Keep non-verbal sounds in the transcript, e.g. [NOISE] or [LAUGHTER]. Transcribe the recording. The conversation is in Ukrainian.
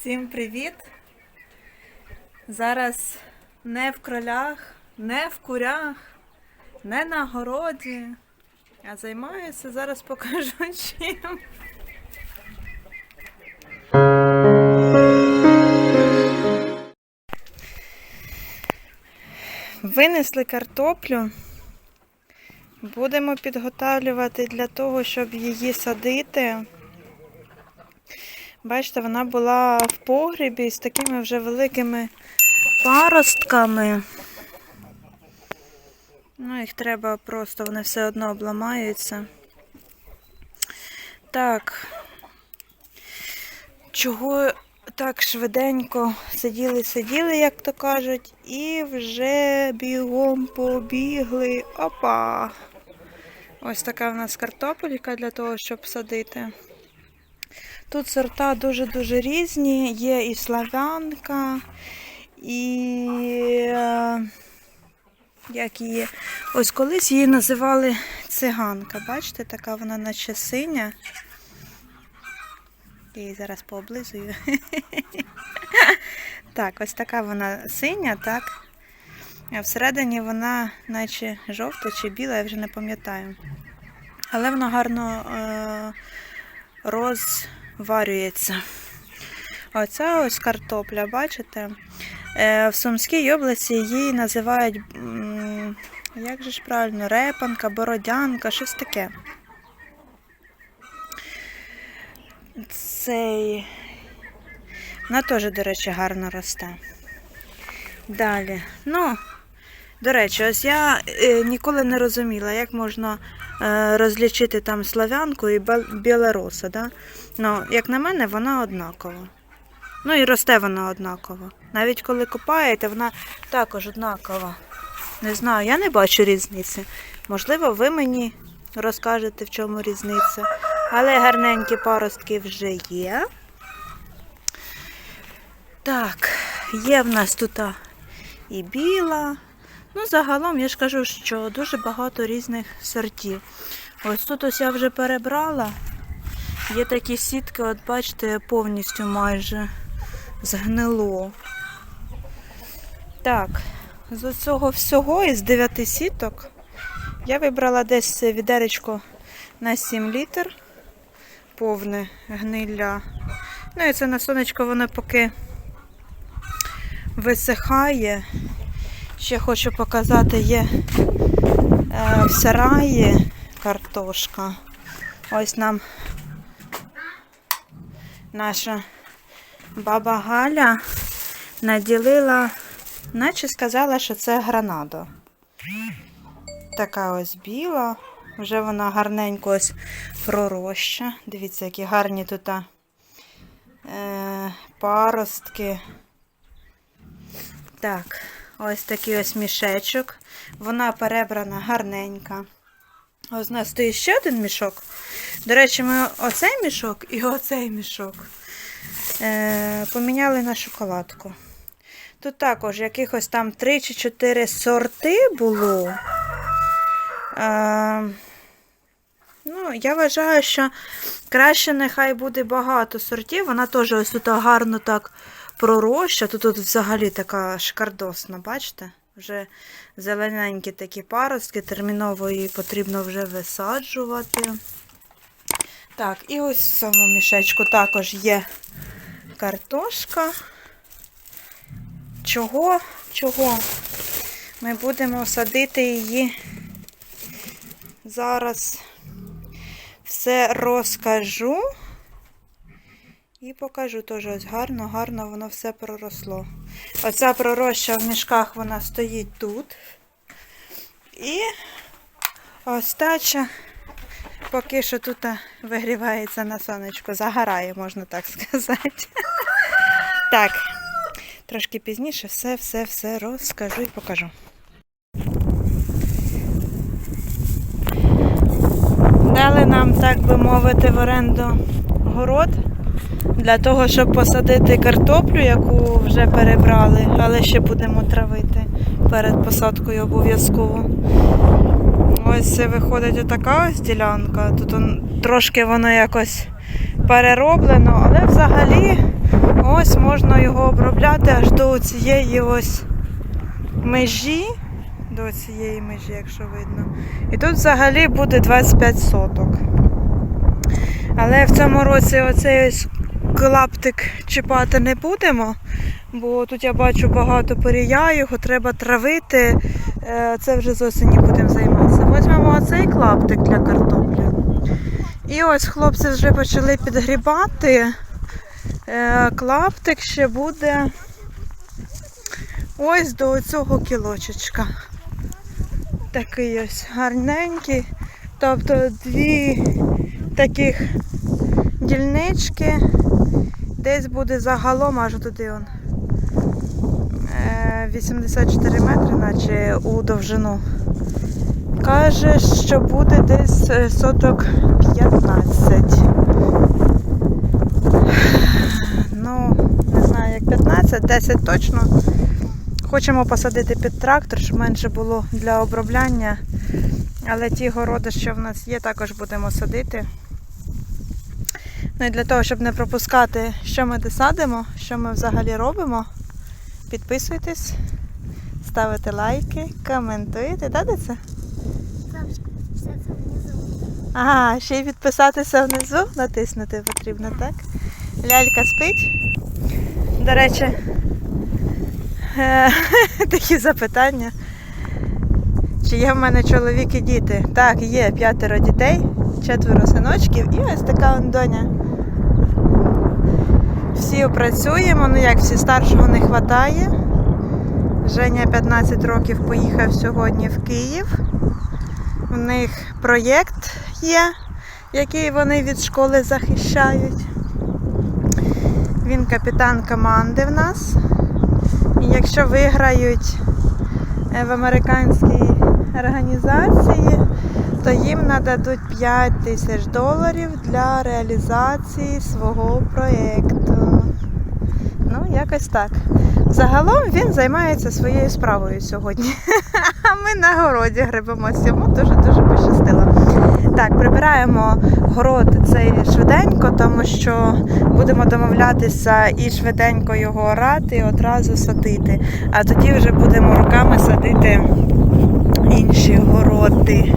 Всім привіт! Зараз не в кролях, не в курях, не на городі, а займаюся, зараз покажу [LAUGHS] чим. Винесли картоплю. Будемо підготовлювати для того, щоб її садити. Бачите, вона була в погрібі з такими вже великими паростками. Ну, їх треба просто, вони все одно обламаються. Так. Чого так швиденько сиділи, сиділи, як то кажуть, і вже бігом побігли. Опа! Ось така в нас картопелька для того, щоб садити. Тут сорта дуже-дуже різні. Є і славянка, і е, як її. Ось колись її називали циганка. Бачите, така вона наче синя. Я її зараз пооблизую. [LAUGHS] Так, ось така вона синя, так. А всередині вона наче жовта чи біла, я вже не пам'ятаю. Але вона гарно е- розварюється. Оця ось картопля, бачите? Е, в Сумській області її називають, як же ж правильно, репанка, бородянка, щось таке. Цей. Вона теж, до речі, гарно росте. Далі. Ну, до речі, ось я е, ніколи не розуміла, як можна е, розлічити там славянку і білороса. Да? Ну, як на мене, вона однакова. Ну і росте вона однаково. Навіть коли копаєте, вона також однакова. Не знаю, я не бачу різниці. Можливо, ви мені розкажете, в чому різниця. Але гарненькі паростки вже є. Так, є в нас тут і біла. Ну, загалом я ж кажу, що дуже багато різних сортів. Ось тут ось я вже перебрала. Є такі сітки, от бачите, повністю майже згнило. Так, з цього всього із 9 сіток я вибрала десь відеречко на 7 літр, повне гнилля. Ну і це на сонечко воно поки висихає. Ще хочу показати, є е, в сараї картошка. Ось нам наша баба Галя наділила, наче сказала, що це гранадо. Така ось біла. Вже вона гарненько ось пророща. Дивіться, які гарні тут е, паростки. Так, ось такий ось мішечок. Вона перебрана гарненька. Ось у нас стоїть ще один мішок. До речі, ми оцей мішок і оцей мішок е, поміняли на шоколадку. Тут також якихось там 3 чи 4 сорти було. Е, ну, я вважаю, що краще нехай буде багато сортів. Вона теж ось тут гарно так пророща. Тут, тут взагалі така шикардосна, бачите? Вже зелененькі такі паростки, терміново її потрібно вже висаджувати. Так, і ось в цьому мішечку також є картошка. Чого? Чого? Ми будемо садити її. Зараз все розкажу. І покажу теж ось гарно, гарно воно все проросло. Оця пророща в мішках вона стоїть тут. І остача поки що тут вигрівається на сонечку, загорає, можна так сказати. [LAUGHS] Так, трошки пізніше все, все, все розкажу і покажу. Дали нам, так би мовити, в оренду город для того, щоб посадити картоплю, яку вже перебрали, але ще будемо травити перед посадкою обов'язково. Ось виходить отака ось ділянка. Тут он, трошки воно якось перероблено, але взагалі Ось можна його обробляти аж до цієї ось межі. До цієї межі, якщо видно. І тут взагалі буде 25 соток. Але в цьому році оцей ось клаптик чіпати не будемо, бо тут я бачу багато порія, його треба травити. Е, Це вже з осені будемо займатися. Візьмемо оцей клаптик для картоплі. І ось хлопці вже почали підгрібати. Е, Клаптик ще буде ось до цього кілочечка. Такий ось гарненький. Тобто дві таких дільнички. Десь буде загалом аж туди он. е, 84 метри, наче у довжину. Каже, що буде десь е, соток 15. Ну, не знаю, як 15, 10 точно. Хочемо посадити під трактор, щоб менше було для обробляння. Але ті городи, що в нас є, також будемо садити. Ну і для того, щоб не пропускати, що ми де садимо, що ми взагалі робимо, підписуйтесь, ставите лайки, коментуйте. Да, де це? Ага, ще й підписатися внизу, натиснути потрібно, так? Лялька спить. До речі, е, [LAUGHS] такі запитання. Чи є в мене чоловік і діти? Так, є п'ятеро дітей, четверо синочків і ось така он доня. Всі працюємо, ну як всі старшого не вистачає. Женя 15 років поїхав сьогодні в Київ. У них проєкт є, який вони від школи захищають. Він капітан команди в нас. І якщо виграють е, в американській організації, то їм нададуть 5 тисяч доларів для реалізації свого проєкту. Ну, якось так. Загалом він займається своєю справою сьогодні. [LAUGHS] А ми на городі грибемося. Йому дуже-дуже пощастило. Так, прибираємо город цей швиденько, тому що будемо домовлятися і швиденько його орати, і одразу садити. А тоді вже будемо руками садити інші городи.